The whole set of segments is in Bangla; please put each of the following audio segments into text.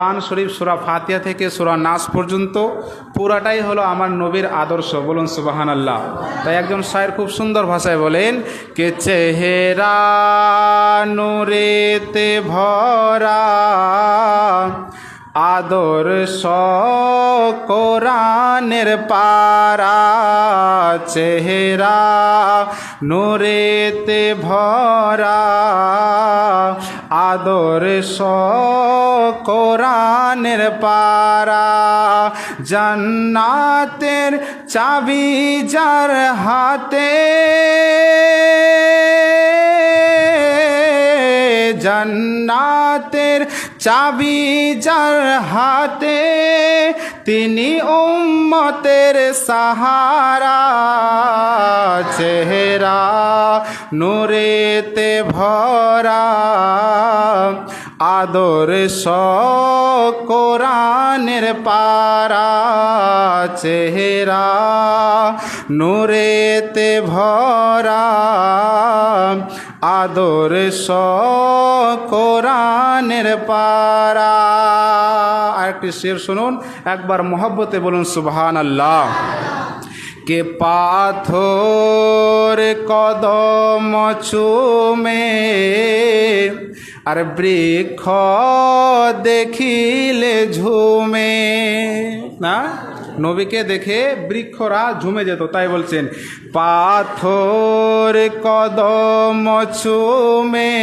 কোরআন শরীফ সুরা ফাতিয়া থেকে সুরা নাস পর্যন্ত পুরাটাই হলো আমার নবীর আদর্শ। বলুন সুবাহান আল্লাহ তাই একজন শায়ের খুব সুন্দর ভাষায় বলেন, কে চেহেরা নুরেতে ভরা আদর্শ কোরআনের পারা চেহারা নূরেতে ভরা। আদর্শ কোরআনের পারা জান্নাতের চাবি যার হাতে। জান্নাতের চাবি যার হাতে তিনি উম্মতের সাহারা, চেহারা নূরেতে ভরা, আদর্শ কোরআনের পারা, চেহারা নূরেতে ভরা। আদর্শ কোরআনের পারা আরেকটি শের শুনুন, একবার মহব্বতে বলুন সুবহান আল্লাহ কে পাথর কদম চুমে আর বৃক্ষ দেখিলে ঝুমে নবীকে দেখে বৃক্ষরা ঝুমে যেত, তাই বলছেন, পাথর কদম চুমে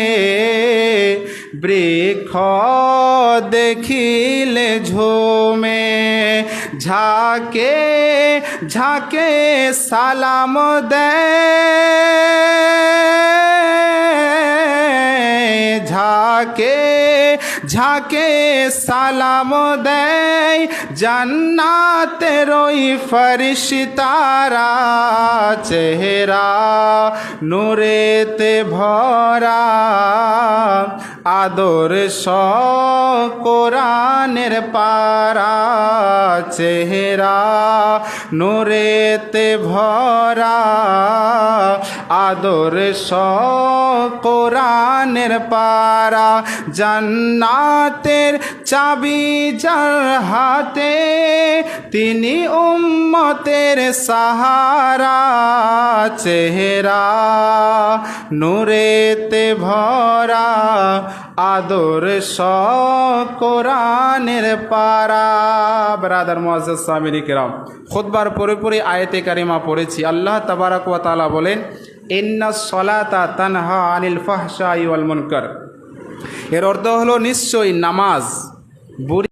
বৃক্ষ দেখিলে ঝুমে, ঝাঁকে ঝাঁকে সালাম দেয় ঝাঁকে ঝাঁকে সালাম দেয় জান্নাতের ওই ফরিশতারা চেহারা নূরেতে ভরা আদর্শ কোরআনের পারা চেহারা নূরেতে ভরা আদর্শ কোরআনের পারা, জান্নাতের চাবি যার হাতে তিনি উম্মতের সাহারা, চেহারা নূরেতে ভরা আদর্শ কোরআনের পারা। ব্রাদার মোয়াজ সামিরি কেরাম খুদবার পরে পরে আয়তে কারিমা পড়েছি। আল্লাহ তাবারাক ওয়া তাআলা বলেন সলাতা তানহা আনিল এর অর্থ হলো নিশ্চয়ই নামাজ বুড়ি